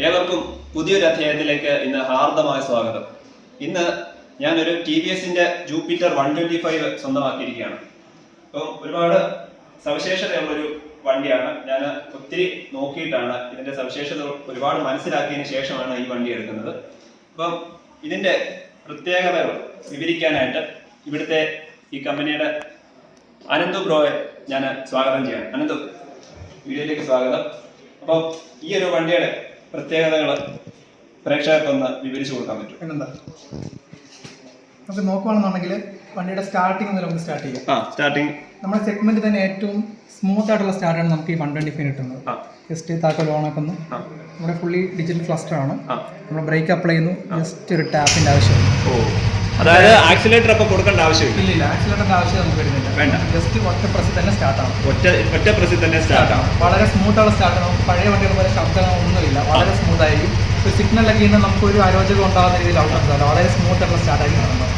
ഏവർക്കും പുതിയൊരു അധ്യായത്തിലേക്ക് ഇന്ന് ഹാർദമായ സ്വാഗതം. ഇന്ന് ഞാനൊരു ടി വി എസിന്റെ ജൂപ്പിറ്റർ വൺ ട്വന്റി ഫൈവ് സ്വന്തമാക്കിയിരിക്കുകയാണ്. അപ്പം ഒരുപാട് സവിശേഷതയുള്ളൊരു വണ്ടിയാണ്. ഞാൻ ഒത്തിരി നോക്കിയിട്ടാണ് ഇതിന്റെ സവിശേഷത ഒരുപാട് മനസ്സിലാക്കിയതിന് ശേഷമാണ് ഈ വണ്ടി എടുക്കുന്നത്. അപ്പം ഇതിന്റെ പ്രത്യേകത വിവരിക്കാനായിട്ട് ഇവിടുത്തെ ഈ കമ്പനിയുടെ അനന്തു ബ്രോയെ ഞാൻ സ്വാഗതം ചെയ്യാണ്. അനന്തു വീഡിയോയിലേക്ക് സ്വാഗതം. അപ്പോൾ ഈ ഒരു വണ്ടിയുടെ പ്രത്യേകതകൾ പ്രേക്ഷകർക്കൊന്ന് വിവരിച്ചു കൊടുക്കാൻ പറ്റും. പിന്നെന്താ? നമുക്ക് നോക്കുവാണെന്നുണ്ടെങ്കിൽ വണ്ടിയുടെ സ്റ്റാർട്ടിംഗ് മുതൽ നമുക്ക് സ്റ്റാർട്ട് ചെയ്യാം. ആ സ്റ്റാർട്ടിംഗ് നമ്മുടെ സെഗ്മെന്റ് തന്നെ ഏറ്റവും സ്മൂത്ത് ആയിട്ടുള്ള സ്റ്റാർട്ടാണ് നമുക്ക് ഈ വൺ ട്വന്റി ഫൈവ് കിട്ടുന്നത്. ജസ്റ്റ് താക്കോൽ ഓൺ ആക്കുന്നു ആ. നമ്മുടെ ഫുള്ളി ഡിജിറ്റൽ ക്ലസ്റ്റർ ആണ്. നമ്മൾ ബ്രേക്ക് അപ്ലൈ ചെയ്യുന്നു. ജസ്റ്റ് ഒരു ടാപ്പിന്റെ ആവശ്യമാണ് ഓ. അതായത് ആക്സിലേറ്റർ ഒക്കെ കൊടുക്കേണ്ട ആവശ്യമില്ല. ഇല്ല ആക്സിലേറ്ററിന്റെ ആവശ്യം നമുക്ക് വരുന്നില്ല. വേണ്ട. ജസ്റ്റ് ഒറ്റ പ്രസ് തന്നെ സ്റ്റാർട്ട് ആവും ഒറ്റ ഒറ്റ പ്രസിൽ തന്നെ സ്റ്റാർട്ട് ആവും വളരെ സ്മൂത്ത് ആണ് സ്റ്റാർട്ട് ആവും പഴയ വണ്ടികൾ പോലെ ശബ്ദങ്ങൾ ഒന്നുമില്ല. വളരെ സ്മൂത്ത് ആയിരിക്കും. ഒരു സിഗ്നൽ ഒക്കെ ചെയ്യുന്ന നമുക്ക് ഒരു അരോചകം ഉണ്ടാകുന്ന രീതിയിൽ ഔട്ട്പുട്ട് വളരെ സ്മൂത്ത് ആയിട്ടുള്ള സ്റ്റാർട്ട് ആയിരിക്കും കാണുന്നത്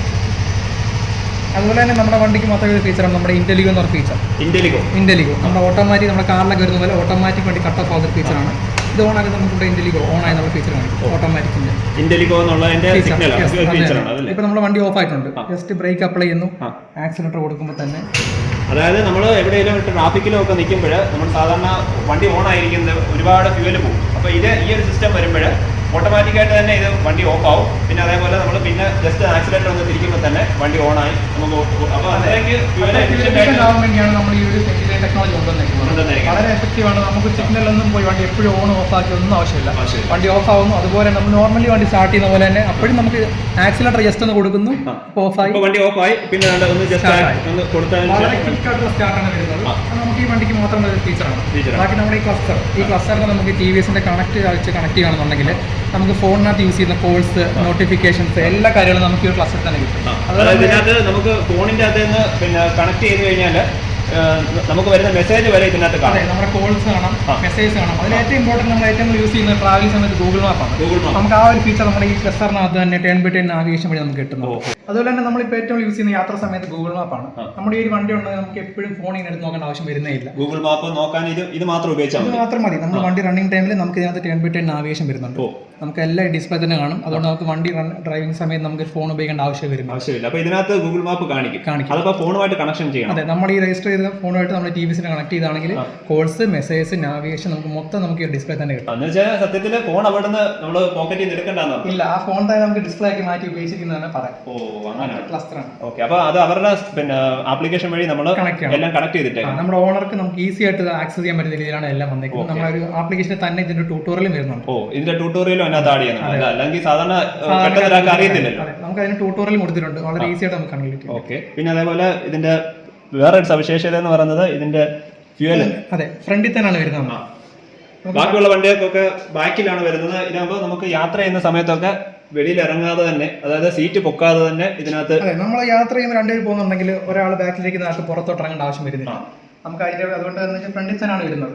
അതുപോലെ തന്നെ നമ്മുടെ വണ്ടിക്ക് മൊത്തം ഒരു ഫീച്ചറാണ് നമ്മുടെ ഇന്റലിഗോ എന്ന് പറഞ്ഞ ഫീച്ചർ ഇന്റലിഗോ ഇന്റലിഗോ നമ്മുടെ ഓട്ടോമാറ്റിക് നമ്മുടെ കാറിലൊക്കെ വരുന്ന പോലെ ഓട്ടോമാറ്റിക് വണ്ടി കട്ട് ഓഫ് ആവുന്ന ഫീച്ചറാണ് ഇത് ഓൺ ആക്കി നമുക്ക് ഇന്റലിഗോ ഓൺ ആയി നമ്മുടെ ഫീച്ചർ കാണിക്കും. ഓട്ടോമാറ്റിക്കിന്റെ ഇന്റലിഗോ എന്നുള്ളതിന്റെ ഫീച്ചറാണ് ഇപ്പൊ നമ്മുടെ വണ്ടി ഓഫ് ആയിട്ടുണ്ട്. ജസ്റ്റ് ബ്രേക്ക് അപ്ലൈ ചെയ്യുന്നു. ആക്സിലേറ്റർ കൊടുക്കുമ്പോൾ തന്നെ. അതായത് നമ്മൾ എവിടെയെങ്കിലും ട്രാഫിക്കിലും ഒക്കെ നിൽക്കുമ്പോൾ നമ്മൾ സാധാരണ വണ്ടി ഓൺ ആയിരിക്കുന്നത് ഒരുപാട് ഫ്യൂവൽ പോകും. അപ്പോൾ ഇത് ഈ ഒരു സിസ്റ്റം വരുമ്പോൾ ഓട്ടോമാറ്റിക്കായിട്ട് തന്നെ ഇത് വണ്ടി ഓഫ് ആവും. പിന്നെ അതേപോലെ നമ്മൾ പിന്നെ ജസ്റ്റ് ആക്സിഡന്റ് ഒന്ന് തിരിക്കുമ്പോൾ തന്നെ വണ്ടി ഓൺ ആയി നമുക്ക് അപ്പോൾ അതിലേക്ക്. വളരെ എഫക്റ്റീവ് ആണ്. നമുക്ക് സിഗ്നലൊന്നും പോയി വണ്ടി എപ്പോഴും ഓൺ ഓഫ് ആക്കി ഒന്നും ആവശ്യമില്ല. വണ്ടി ഓഫ് ആവുന്നു. അതുപോലെ നമ്മൾ നോർമലി വണ്ടി സ്റ്റാർട്ട് ചെയ്യുന്ന പോലെ തന്നെ അപ്പോഴും നമുക്ക് ആക്സിലേറ്റർ ജസ്റ്റ് ഒന്ന് കൊടുക്കുന്നു. ഓഫ് ആയി. വണ്ടി ഓഫ് ആയി. പിന്നെ ഒന്ന് ജസ്റ്റ്. ഒന്ന് കൊടുത്തതിന് വളരെ ക്വിക്ക് ആയിട്ടുള്ള സ്റ്റാർട്ടാണ് വരുന്നത്. നമുക്ക് ഈ വണ്ടിക്ക് മാത്രം ഒരു ഫീച്ചറാണ്. ബാക്കി നമ്മുടെ ഈ ക്ലസ്റ്റർ ഈ ക്ലസ്റ്ററിന് നമുക്ക് ടി വി എസിന്റെ കണക്ട് വെച്ച് കണക്ട് ചെയ്യുകയാണെന്നുണ്ടെങ്കിൽ നമുക്ക് ഫോണിനകത്ത് യൂസ് ചെയ്യുന്ന കോൾസ് നോട്ടിഫിക്കേഷൻസ് എല്ലാ കാര്യങ്ങളും നമുക്ക് ഈ ഒരു ക്ലസ്റ്റർ തന്നെ കിട്ടും. അതായത് ഇതിനകത്ത് നമുക്ക് ഫോണിന്റെ അകത്ത് നിന്ന് പിന്നെ കണക്ട് ചെയ്ത് കഴിഞ്ഞാൽ നമുക്ക് വരുന്ന മെസ്സേജ് വരെ ഇതിനകത്ത് കാണാം. നമ്മുടെ കോൾസ് കാണാം. മെസ്സേജ് കാണാം. അതിൽ ഏറ്റവും ഇമ്പോർട്ടന്റ് നമ്മൾ ഏറ്റവും യൂസ് ചെയ്യുന്ന ട്രാവലിംഗ് സമയത്ത് ഗൂഗിൾ മാപ്പാണ് ഗൂഗിൾ മാപ്പ് നമുക്ക് ആ ഒരു ഫീച്ചർ നമ്മുടെ ഈ ക്ലസ്റ്ററിനകത്ത് തന്നെ ടേൺ ബൈ ടേൺ നാവിഗേഷൻ വഴി നമുക്ക് കിട്ടുന്നു അതുപോലെ തന്നെ നമ്മളിപ്പോൾ ഏറ്റവും യൂസ് ചെയ്യുന്ന യാത്ര സമയത്ത് ഗൂഗിൾ മാപ്പാണ് ആണ്. നമ്മുടെ ഈ ഒരു വണ്ടി ഉണ്ടെങ്കിൽ നമുക്ക് എപ്പോഴും ഫോണിൽ നിന്ന് എടുത്ത് നോക്കേണ്ട ആവശ്യം വരുന്നേ ഇല്ല. ഗൂഗിൾ മാപ്പ് നോക്കാൻ ഇത് ഇത് മാത്രം ഉപയോഗിച്ചാൽ മാത്രം മതി. നമ്മൾ വണ്ടി റണ്ണിങ് ടൈമിൽ നമുക്ക് ഇതിനകത്ത് ടേൺ ബൈ ടേൺ നാവിഗേഷൻ വരുന്നുണ്ട്. നമുക്ക് എല്ലാം ഡിസ്പ്ലേ തന്നെ കാണും. അതുകൊണ്ട് നമുക്ക് വണ്ടി റൺ ഡ്രൈവിംഗ് സമയത്ത് നമുക്ക് ഫോൺ ഉപയോഗിക്കേണ്ട ആവശ്യം വരും ആവശ്യമില്ല. അപ്പോൾ ഇതിനകത്ത് ഗൂഗിൾ മാപ്പ് കാണിക്കും. കാണിക്കും. ഫോണുമായിട്ട് കണക്ഷൻ ചെയ്യണം. അതെ നമ്മൾ ഈ രജിസ്റ്റർ ചെയ്ത ഫോണുമായിട്ട് നമ്മൾ ടി വിസിനെ കണക്ട് ചെയ്താണെങ്കിൽ കോൾസ് മെസ്സേജ് നാവിഗേഷൻ നമുക്ക് മൊത്തം നമുക്ക് ഈ ഡിസ്പ്ലേ തന്നെ കിട്ടും. എന്ന് വെച്ചാൽ സത്യത്തിൽ ഫോൺ അവിടെ നിന്ന് നമ്മൾ പോക്കറ്റിൽ നിന്ന് എടുക്കണ്ടെന്ന് ഇല്ല ആ ഫോൺ തന്നെ നമുക്ക് ഡിസ്പ്ലേ ആക്കി മാറ്റി ഉപയോഗിച്ചിരിക്കുന്നതാണ് പറയാം. ഓ അങ്ങനെയാണ്. ക്ലസ്റ്ററാണ് ഓക്കെ അപ്പോൾ അത് അവരുടെ പിന്നെ ആപ്ലിക്കേഷൻ വഴി നമ്മൾ എല്ലാം കണക്ട് ചെയ്തിട്ടേ നമ്മുടെ ഓണർക്ക് നമുക്ക് ഈസി ആയിട്ട് ആക്സസ് ചെയ്യാൻ പറ്റുന്ന രീതിയിലാണ് എല്ലാം വന്നേക്കുന്നത്. നമ്മുടെ ഒരു ആപ്ലിക്കേഷൻ തന്നെ ഇതിന്റെ ട്യൂട്ടോറിയലും വരുന്നുണ്ട്. ഓ ഇതിന്റെ ട്യൂട്ടോറിയലും അതിനകത്ത് ആഡ് ചെയ്യുന്നുണ്ട് അല്ലെങ്കിൽ സാധാരണ പെട്ടെന്ന് ഒരാൾക്ക് അറിയത്തില്ലല്ലോ. നമുക്ക് അതിന് ട്യൂട്ടോറിയൽ കൊടുത്തിട്ടുണ്ട്. വളരെ ഈസി ആയിട്ട് നമുക്ക് ചെയ്യാം ഓക്കെ പിന്നെ അതേപോലെ ഇതിന്റെ വേറെ ഒരു സവിശേഷത എന്ന് പറയുന്നത് ഇതിന്റെ ഫ്യൂവൽ അതെ. ഫ്രണ്ടിൽ തന്നെയാണ് വരുന്നത് ബാക്കിയുള്ള വണ്ടികൾക്കൊക്കെ ബാക്കിലാണ് വരുന്നത്. ഇതാകുമ്പോൾ നമുക്ക് യാത്ര ചെയ്യുന്ന സമയത്തൊക്കെ വെളിയിൽ ഇറങ്ങാതെ തന്നെ അതായത് സീറ്റ് പൊക്കാതെ തന്നെ ഇതിനകത്ത് നമ്മൾ യാത്ര ചെയ്യുമ്പോൾ രണ്ടുപേർ പോകുന്നുണ്ടെങ്കിൽ ഒരാൾ ബാക്കിലേക്ക് പുറത്തോട്ട് ഇറങ്ങേണ്ട ആവശ്യം വരുന്നില്ല. നമുക്ക് അതിന്റെ അതുകൊണ്ട് ഫ്രണ്ടിൽ തന്നെയാണ് വരുന്നത്.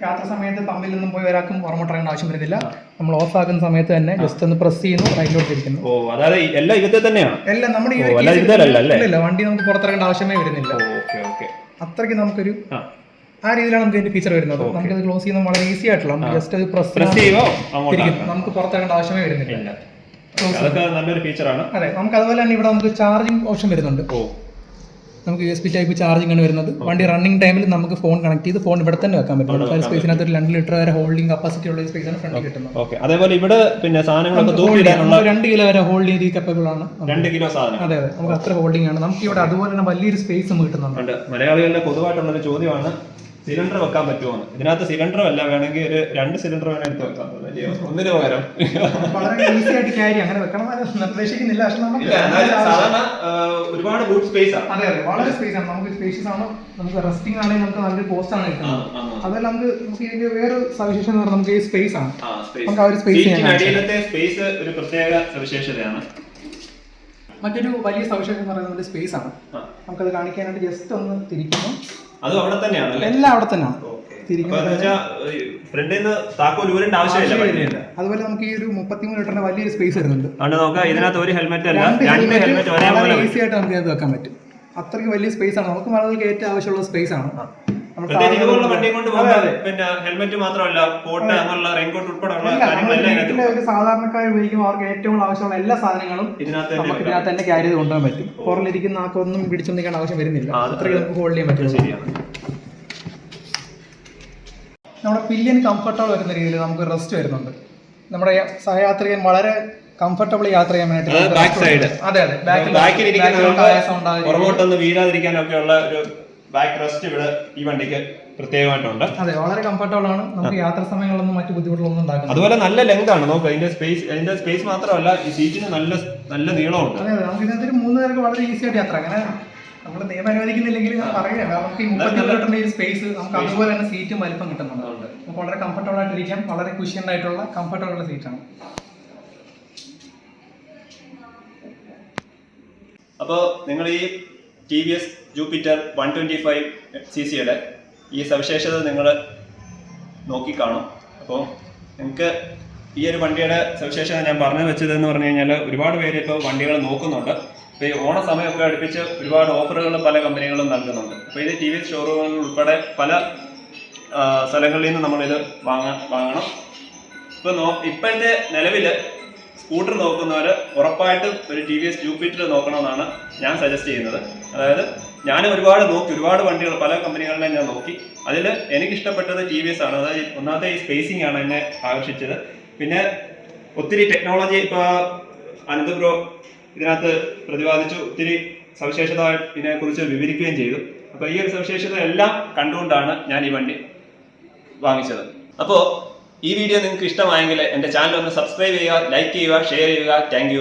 യാത്ര സമയത്ത് പമ്പിൽ നിന്നും പോയി ഒരാൾക്കും ഓർമ്മ ഇറങ്ങേണ്ട ആവശ്യം വരുന്നില്ല. നമ്മൾ ഓഫ് ആക്കുന്ന സമയത്ത് തന്നെ ജസ്റ്റ് ഒന്ന് പ്രസ് ചെയ്യുന്നു റൈറ്റിലോട്ട് തിരിക്കുന്നു ഓ അതായത് എല്ലാം ഇതിൽ തന്നെയാണ്? എല്ലാം നമ്മുടെ ഈ ഒരു അല്ല, ഇല്ല, വണ്ടി നമുക്ക് പുറത്തിറങ്ങേണ്ട ആവശ്യമേ വരുന്നില്ല. Okay okay. അത്രയ്ക്ക് നമുക്കൊരു ആ. ആ രീതിയിലാണ് നമുക്ക് ഇതിന്റെ ഫീച്ചർ വരുന്നത്. നമുക്ക് ഇത് ക്ലോസ് ചെയ്യുന്നത് വളരെ ഈസി ആയിട്ടുള്ള ജസ്റ്റ് ഒരു പ്രസ് പ്രസ് ചെയ്യുമോ അങ്ങോട്ടാണ് നമുക്ക് പുറത്തിറങ്ങേണ്ട ആവശ്യമേ വരുന്നില്ല. ഇല്ല. അതൊക്കെ നല്ലൊരു ഫീച്ചറാണ് അതെ നമുക്ക് അതുപോലെ തന്നെ ഇവിടെ നമുക്ക് ചാർജിങ് ഓപ്ഷൻ വരുന്നുണ്ട്. ഓ. നമുക്ക് U S B type charging ആണ് വരുന്നത്. വണ്ടി റണ്ണിങ് ടൈമിൽ നമുക്ക് ഫോൺ കണക്ട് ചെയ്ത് ഫോൺ ഇവിടെ തന്നെ വെക്കാൻ പറ്റും. സ്പേസിനകത്ത് ഒരു രണ്ട് ലിറ്റർ വരെ ഹോൾഡിംഗ് കപ്പാസിറ്റി ഉള്ള സ്പേസ് ആണ് ഫ്രണ്ടിൽ കിട്ടുന്നത്. ഓക്കെ അതേപോലെ ഇവിടെ പിന്നെ സാധനങ്ങളൊക്കെ തൂക്കിയിടാനുള്ള. രണ്ട് കിലോ വരെ ഹോൾഡ് ചെയ്ത് കപ്പബിൾ ആണ്. രണ്ട് കിലോ സാധനം. അതെ അതെ. നമുക്ക് അത്ര ഹോൾഡിംഗ് ആണ്. നമുക്ക് ഇവിടെ അതുപോലെ തന്നെ വലിയൊരു സ്പേസ് കിട്ടുന്നുണ്ട്. മലയാളികളുടെ പൊതുവായിട്ടുള്ള ഒരു ചോദ്യമാണ് സിലിണ്ടർ വെക്കാൻ പറ്റുമോ? എന്ന് ഇതിനകത്ത് സിലിണ്ടർ അല്ല വേണമെങ്കിൽ ഒരു രണ്ട് സിലിണ്ടർ വേണം എടുത്ത് വെക്കാൻ അല്ലയോ? ഒന്നിന് പകരം. വളരെ ഈസി ആയിട്ട് ക്യാരി അങ്ങനെ വെക്കണം എന്ന് നിർദ്ദേശിക്കുന്നില്ല. പക്ഷെ നമുക്ക് സാധാരണ ഒരുപാട് ബൂട്ട് സ്പേസ് ആണ്. അതെ അതെ. വളരെ സ്പേസ് ആണ്. നമുക്ക് സ്പേഷ്യസ് ആണ്. നമുക്ക് റെസ്റ്റിംഗ് ആണെങ്കിൽ നമുക്ക് നല്ലൊരു പോസ്റ്റ് ആണ് കിട്ടുന്നത്. അതല്ല നമുക്ക് നമുക്ക് ഇതിന്റെ വേറെ സവിശേഷം എന്ന് പറഞ്ഞാൽ നമുക്ക് ഈ സ്പേസ് ആണ്. നമുക്ക് ആ ഒരു സ്പേസ് അടിയിലത്തെ സ്പേസ് ഒരു പ്രത്യേക സവിശേഷതയാണ്. മറ്റൊരു വലിയ സവിശേഷം എന്ന് പറയുന്നത് സ്പേസ് ആണ്. നമുക്കത് കാണിക്കാനായിട്ട് ജസ്റ്റ് ഒന്ന് തിരിക്കുന്നു. അതും അവിടെ തന്നെയാണ് എല്ലാം അവിടെ തന്നെയാണ്. അതുപോലെ നമുക്ക് ഈ ഒരു മുപ്പത്തിമൂന്ന് ലിറ്ററിന്റെ വലിയൊരു സ്പേസ് വരുന്നുണ്ട്. ഇതിനകത്ത് ഒരു ഹെൽമെറ്റ് ഈസി ആയിട്ട് നമുക്ക് ഇത് വെക്കാൻ പറ്റും. അത്രയ്ക്ക് വലിയ സ്പേസ് ആണ്. നമുക്ക് മലകൾക്ക് ഏറ്റവും ആവശ്യമുള്ള സ്പേസ് ആണ്. പിന്നെ ഹെൽമെറ്റ് മാത്രമല്ല കോട്ട് അങ്ങനെയുള്ള റെയിൻകോട്ട് ഉൾപ്പെടെയുള്ള ഇല്ല, നമ്മുടെ കാര്യങ്ങളെല്ലാം ഒരു സാധാരണക്കാർ ഉപയോഗിക്കുമ്പോൾ അവർക്ക് ഏറ്റവും ആവശ്യമുള്ള എല്ലാ സാധനങ്ങളും ഇതിനകത്ത് നമുക്ക്. ഇതിനകത്ത് തന്നെ ക്യാരി ചെയ്ത് കൊണ്ടുപോകാൻ പറ്റും. പുറകിലിരിക്കുന്ന ആൾക്കൊന്നും പിടിച്ചു നിൽക്കേണ്ട ആവശ്യം വരുന്നില്ല. അത്രയും നമുക്ക് ഹോൾഡ് ചെയ്യാൻ പറ്റും. ശരിയാണ്. നമ്മുടെ പില്ലിയൻ കംഫർട്ടബിൾ വരുന്ന രീതിയിൽ നമുക്ക് റെസ്റ്റ് വരുന്നുണ്ട്. നമ്മുടെ സഹയാത്രികൻ വളരെ കംഫർട്ടബിൾ യാത്ര ചെയ്യാൻ വേണ്ടിയിട്ട് അത്. അതെ ബാക്കിൽ ബാക്കിൽ സൗണ്ട് ആയാസം ഉണ്ടാകും പുറകോട്ടൊന്ന് വീഴാതിരിക്കാനൊക്കെ ഉള്ള ഒരു ബാക്ക് റെസ്റ്റ് ഇവിടെ ഈ വണ്ടിക്ക് പ്രത്യേകമായിട്ടുണ്ട്. അതെ വളരെ കംഫർട്ടബിൾ ആണ്. നമുക്ക് യാത്രാ സമയങ്ങളൊന്നും മറ്റു ബുദ്ധിമുട്ടുകളൊന്നും ഉണ്ടാക്കും അതുപോലെ നല്ല ലെങ്ത് ആണ്. നമുക്ക് അതിന്റെ സ്പേസ് അതിന്റെ സ്പേസ് മാത്രമല്ല ഈ സീറ്റിന് നല്ല നല്ല നീളമുണ്ട്. അതെ അതെ നമുക്ക് ഇതിനകത്ത് മൂന്ന് പേർക്ക് വളരെ ഈസി ആയിട്ട് യാത്ര. അങ്ങനെ നമ്മൾ നിയമം അനുവദിക്കുന്നില്ലെങ്കിൽ ഞാൻ പറയുക നമുക്ക് ഈ മുപ്പത്തി ലിറ്ററിന്റെ സ്പേസ് നമുക്ക് അതുപോലെ തന്നെ സീറ്റ് വലിപ്പം കിട്ടുന്നുണ്ട്. നമുക്ക് വളരെ കംഫർട്ടബിൾ ആയിട്ട് ഇരിക്കാം വളരെ കുഷ്യൻ ആയിട്ടുള്ള കംഫർട്ടബിൾ സീറ്റാണ് അപ്പോൾ നിങ്ങൾ ഈ T V S Jupiter one twenty five C സിയുടെ ഈ സവിശേഷത നിങ്ങൾ നോക്കിക്കാണും. അപ്പോൾ നിങ്ങൾക്ക് ഈ ഒരു വണ്ടിയുടെ സവിശേഷത ഞാൻ പറഞ്ഞു വെച്ചതെന്ന് പറഞ്ഞു കഴിഞ്ഞാൽ ഒരുപാട് പേര് ഇപ്പോൾ വണ്ടികൾ നോക്കുന്നുണ്ട്. ഇപ്പോൾ ഈ ഓണ സമയമൊക്കെ അടുപ്പിച്ച് ഒരുപാട് ഓഫറുകൾ പല കമ്പനികളും നൽകുന്നുണ്ട്. അപ്പോൾ ഇത് ടി വി എസ് ഷോറൂമുകളിൽ ഉൾപ്പെടെ പല സ്ഥലങ്ങളിൽ നിന്ന് നമ്മളിത് വാങ്ങാൻ വാങ്ങണം. ഇപ്പോൾ നോ ഇപ്പോഴത്തെ നിലവിൽ സ്കൂട്ടർ നോക്കുന്നവർ ഉറപ്പായിട്ടും ഒരു ടി വി എസ് ജൂപ്പിറ്റർ നോക്കണമെന്നാണ് ഞാൻ സജസ്റ്റ് ചെയ്യുന്നത്. അതായത് ഞാൻ ഒരുപാട് നോക്കി ഒരുപാട് വണ്ടികൾ പല കമ്പനികളിലും ഞാൻ നോക്കി. അതിൽ എനിക്കിഷ്ടപ്പെട്ടത് ടി വി എസ് ആണ്. അതായത് ഒന്നാമത്തെ ഈ സ്പേസിംഗ് ആണ് എന്നെ ആകർഷിച്ചത്. പിന്നെ ഒത്തിരി ടെക്നോളജി ഇപ്പോൾ അനന്ത് ബ്രോ ഇതിനകത്ത് പ്രതിപാദിച്ചു. ഒത്തിരി സവിശേഷത ഇതിനെക്കുറിച്ച് വിവരിക്കുകയും ചെയ്തു. അപ്പോൾ ഈ ഒരു സവിശേഷത എല്ലാം കണ്ടുകൊണ്ടാണ് ഞാൻ ഈ വണ്ടി വാങ്ങിച്ചത്. അപ്പോൾ ഈ വീഡിയോ നിങ്ങൾക്ക് ഇഷ്ടമായെങ്കിൽ എന്റെ ചാനൽ ഒന്ന് സബ്സ്ക്രൈബ് ചെയ്യുക ലൈക്ക് ചെയ്യുക ഷെയർ ചെയ്യുക. താങ്ക്